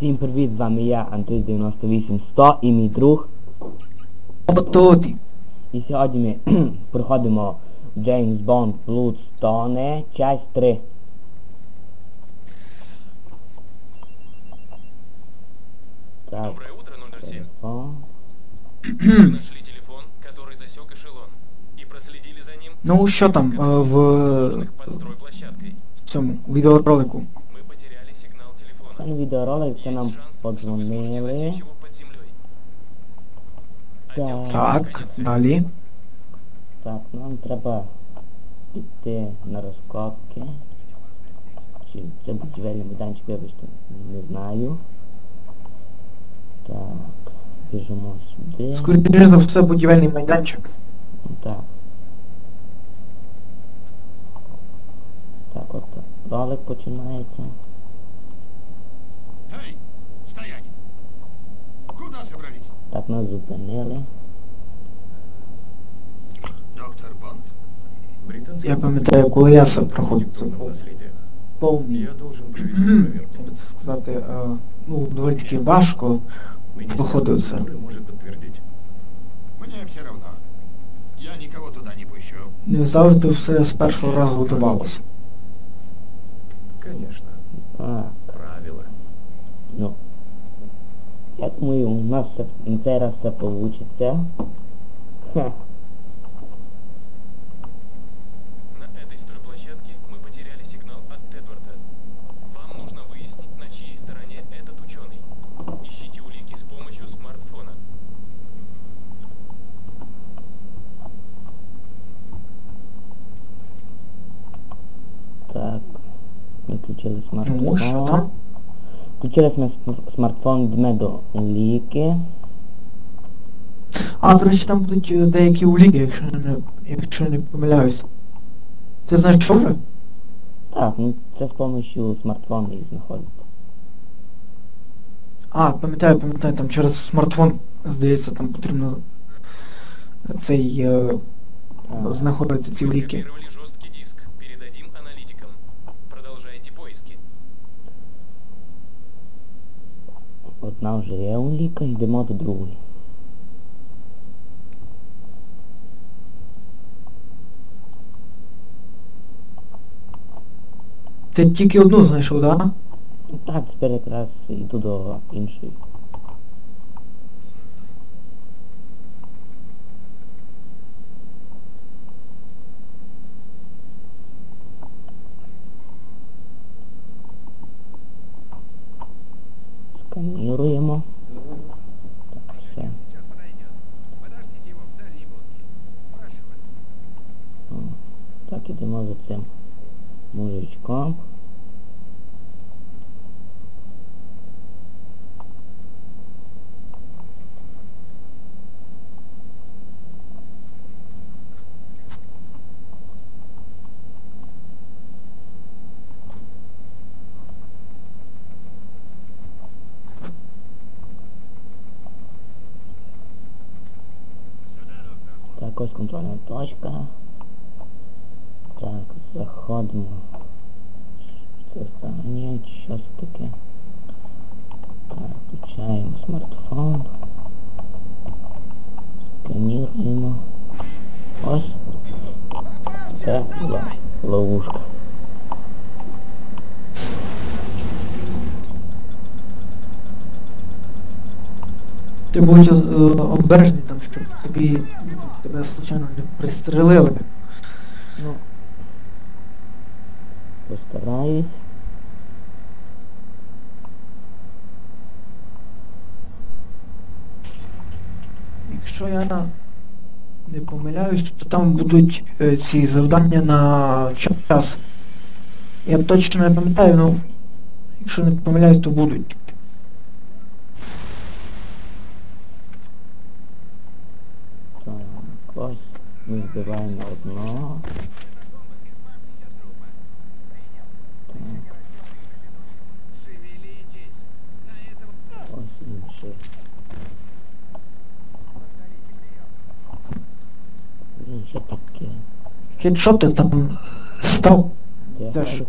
Всім привіт, з вами я, Андрій 98100 і мій друг. Ототі. І сьогодні ми проходимо James Bond Bloodstone, часть 3. Так, Доброе утро, 007. о, Мы нашли телефон, который засек эшелон. И проследили за ним Ну що там е, в возможных под стройплощадкой. цьому відеоролику? Це Есть нам подзвонили. Так, далі. Так, нам треба піти на розкопки. Чи це будівельний майданчик, вибачте, не знаю. Так, біжимо сюди. Скоріше за все будівельний майданчик. Так. Так, от ролик починається. Так, нас зупинили. Доктор Бонд? Я пам'ятаю, коли я сам проходив повний, Я должен провести проверку. як це сказати, ну, доволі таки важко. Походу, це. культуры может подтвердить. Мне все равно. Я никого туда не пущу. Не завжди все з першого разу вдавалося. Конечно. А, Я думаю, у нас на цей раз все получится. Ха. Включили см- см- смартфон йдемо до ліки. А, до речі, там будуть е, деякі уліки, якщо не, якщо не помиляюсь. Ти знаєш, що вже? Так, ну це з допомогою смартфону їх знаходити. А, пам'ятаю, пам'ятаю, там через смартфон, здається, там потрібно цей е, знаходити ці уліки. Одна вже є уліка, йдемо до другої. Ти тільки одну знайшов, так? Да? Ну Так, тепер якраз йду до іншої. Сканіруємо. Так, все. Сейчас подойдет. Подождите его в дальней будке. Прошу вас. О, Так, ідемо за цим мужичком. Сюда, доктор Бонд. Так, ось контрольна точка. Так, заходимо. Що це таке. Так, включаємо смартфон. Сканіруємо. Ось. Це ловушка. Ти будь е, обережний щоб тобі тебе случайно не пристрелили. Ну, постараюсь. Якщо я не помиляюсь, то там будуть е, ці завдання на час. Я точно не пам'ятаю, ну якщо не помиляюсь, то будуть. Мы вбиваємо одно. Так. Ось інший. Він ще там стал. Я Теж.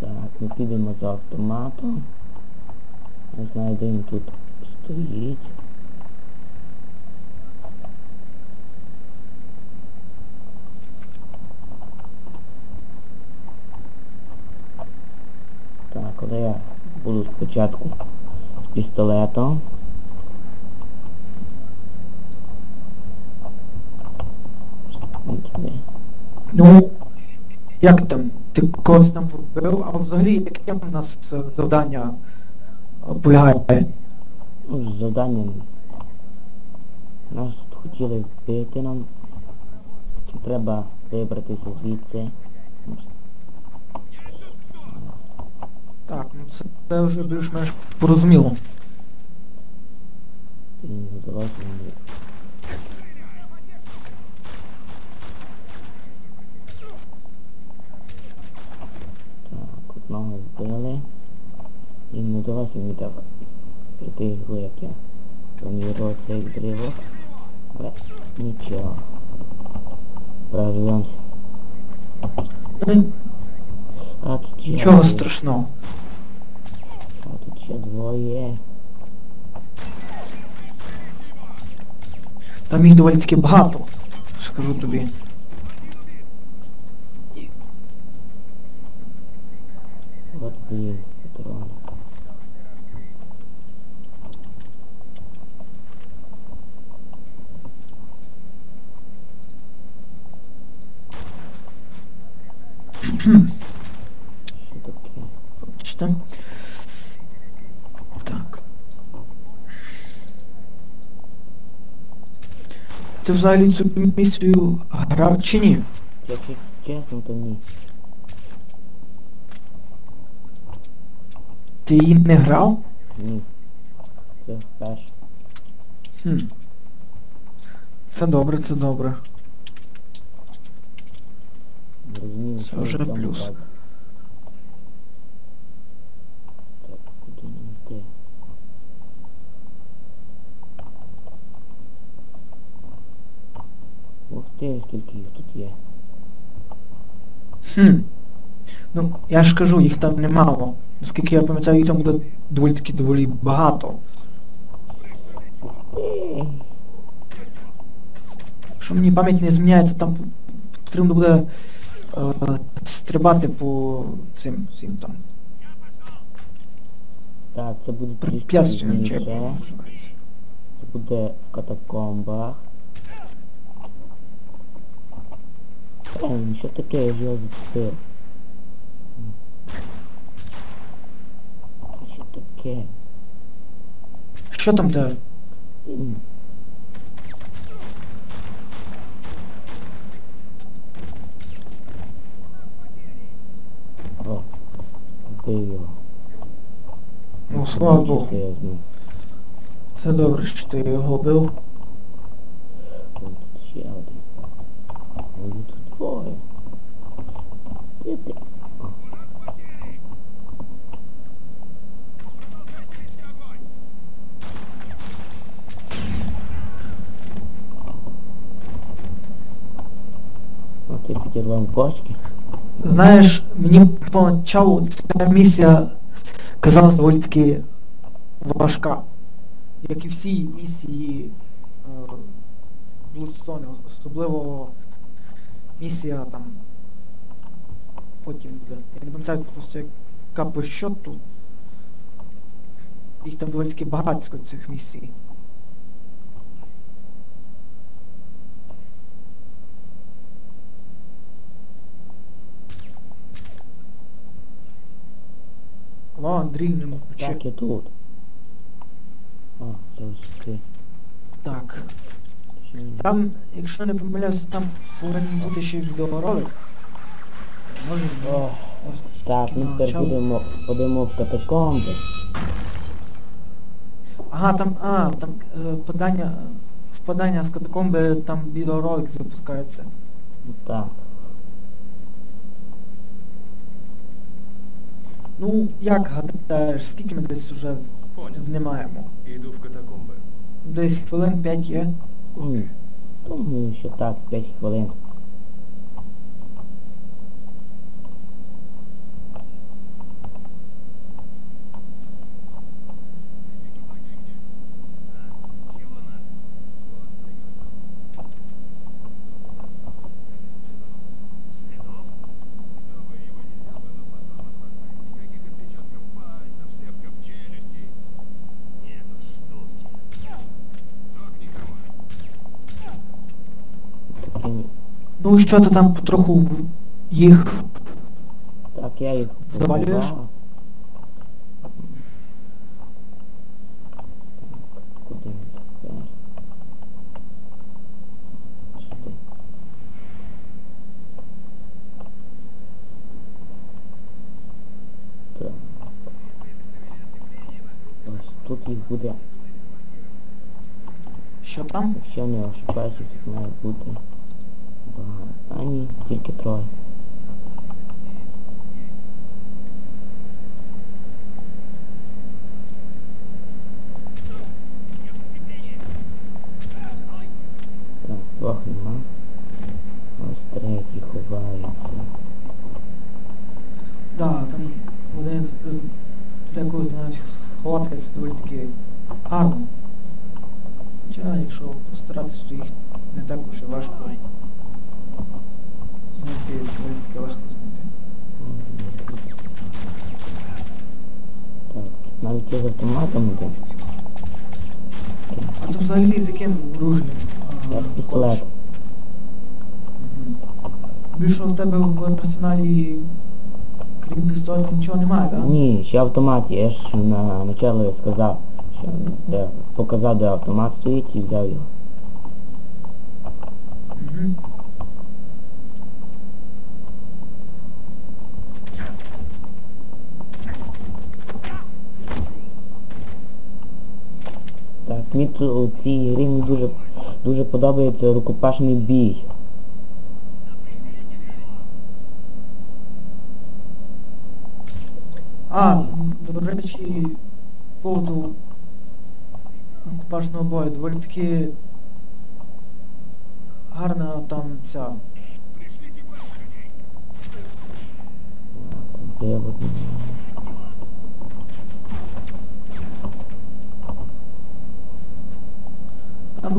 Так, мы підемо за автоматом. Знаю, тут стоїть. Так, але я буду спочатку з пістолетом. Ну, як там? Ти когось там вбив, а взагалі яке в нас завдання полягає? Ну, з завданням. Нас тут хотіли вбити нам. Треба вибратися звідси. Так, ну це, це вже більш-менш порозуміло. І не вдалося мені. І не так прийти його, як я планував цей дрівок. Але нічого. Прорвемося. Ну, А тут Нічого двоє. страшного. А тут ще двоє. Там їх доволі таки багато, скажу тобі. От блін, Що? Так. Ти взагалі цю місію грав чи ні? Якщо чесно, то ні. Ти її не грав? Ні. Це вперше. Хм. Це добре, це добре. Це вже плюс. Ух ти, скільки їх тут є. Хм. Ну, я ж кажу, їх там немало. Наскільки я пам'ятаю, їх там буде доволі таки доволі багато. Якщо мені пам'ять не зміняє, то там потрібно буде е, стрибати по цим, цим там Так, це буде трішки препятствиям, чи як воно пізніше. називається. Це буде в катакомбах. Блін, що таке, я його зацепив. Що таке? Що там те? Його. Ну, слава Богу. Це добре, що ти його бив. Тут ще один. Ой, тут двоє. Де ти підірвав бочки. Знаєш, мені поначалу ця місія казалась доволі таки важка. Як і всі місії е, Bloodstone, особливо місія там потім. Я не пам'ятаю просто яка по щоту. Їх там доволі таки багатько цих місій. О, Андрій не мовчи. Так, я тут. О, це ось ти. Так. Там, якщо не помиляюся, там повинен бути ще відеоролик. Може О, ось Так, ми тепер Начало. будемо подемо в катакомби. Ага, там, а, там е, подання, впадання з катакомби, там відеоролик запускається. Ну, Так. Ну, як гадаєш, скільки ми десь уже знімаємо? Иду в катакомби. Десь хвилин 5 є. Ні. Ну, ще так, 5 хвилин. Ну що ти там потроху їх Так, я їх Завалюєш? побивав. Так, Куди він тепер? Сюди. Так. Ось тут їх буде. що там? Якщо не ошибаюся, тут має бути багато. А ні, тільки троє. Так, двох нема. Ось третій ховається. Да, там вони деколи знають хватається доволі таки гарно. Хоча, якщо постаратися, то їх не так уж і важко доволі таки легко знайти. Так, навіть є з автоматом іде. А то взагалі з яким оружієм? а, Я з пістолет. Більше в тебе в арсеналі крім пістолета нічого немає, так? Ні, ще автомат є, я ж на начало сказав, що де показав, де автомат стоїть і взяв його. Тут у цій грі мені дуже, дуже подобається рукопашний бій. А, до речі, поводу купажного бою, доволі таки гарна там ця. Де от, м, Там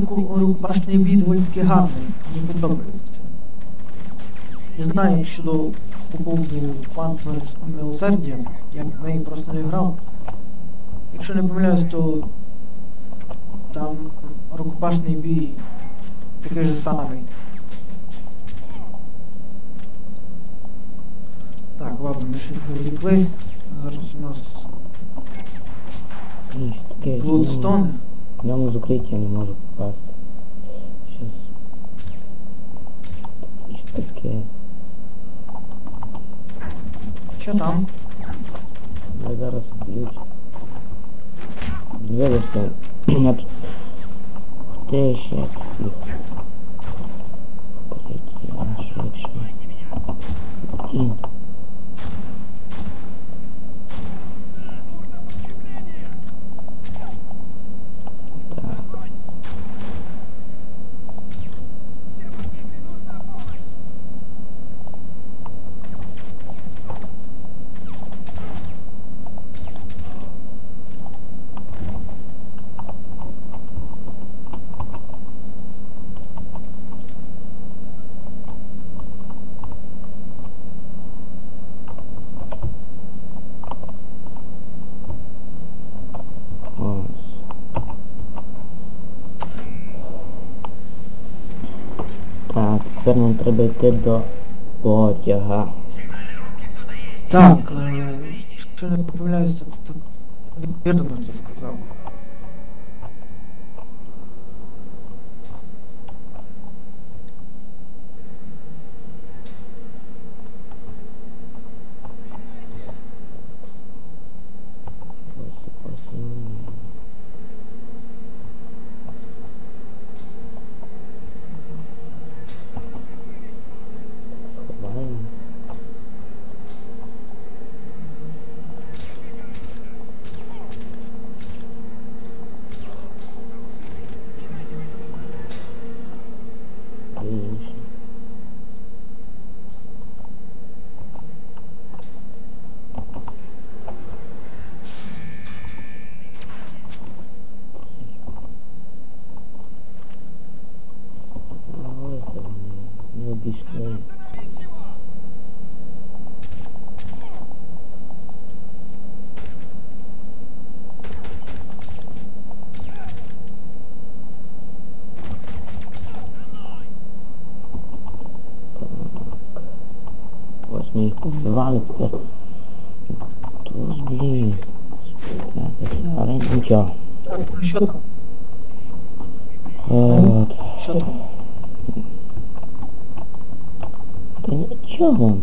рукопашний бій доволі таки гарний, мені подобається. Не знаю, як щодо по поводу Quantum милосердя, я в неї просто не грав. Якщо не помиляюсь, то там рукопашний бій такий же самий. Так, ладно, ми ще відвлеклись. Зараз у нас. В ньому з укриття не можу попасти. І що таке? Що там? Мене зараз б'ють. Вибачте, я тут... Де ще я тут їх? Укриття, швидше. Кінь. Так. Ось. Так, тепер нам треба йти до потяга. Так, е, якщо не помиляюсь, це вірно ти сказав. побивали, тепер. Тож, блін. Спитатися, але нічого. Так, ну що там? От. Що там? Та нічого.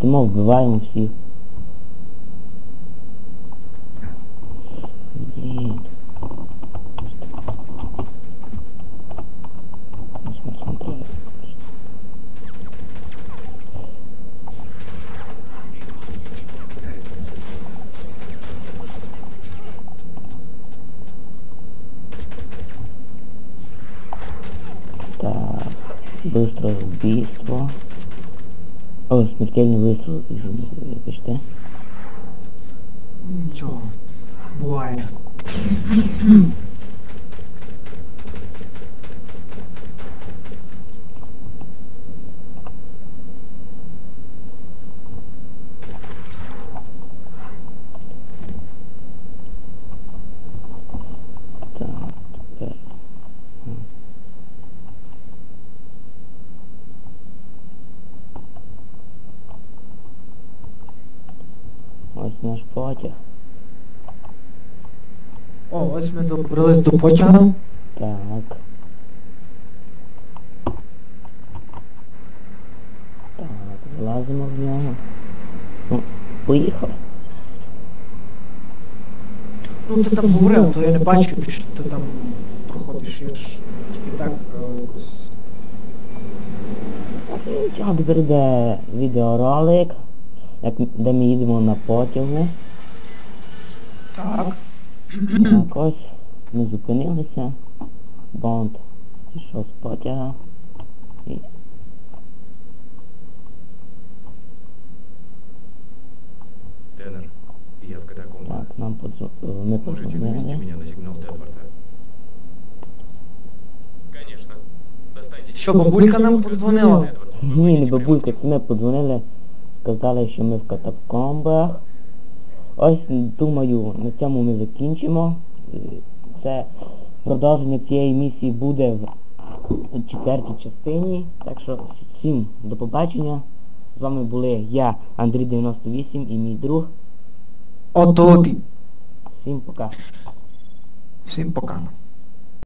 Тому вбиваємо всіх. быстро убийство. О, смертельный выстрел, извините, вибачте. Нічого. Добрались до потягу. Так. Так, влазимо в нього. Ну, поїхали. Ну ти там говорив, то я не бачу, що ти там проходиш, я ж тільки так е, якось. Нічого, тепер йде відеоролик, як, де ми їдемо на потягу. Так. Так, ось ми зупинилися. Бонд пішов з потяга. І... Теннер, я в катакомбах. Так, нам подзу... е, ми Можете навести меня на сигнал Тедварда? Конечно. Достаньте... Що, бабулька нам подзвонила? Ні, не бабулька, це ми подзвонили, сказали, що ми в катакомбах. Ось, думаю, на цьому ми закінчимо. Це продовження цієї місії буде в четвертій частині. Так що всім до побачення. З вами були я, Андрій 98 і мій друг. Ототи. Всім пока. Всім пока.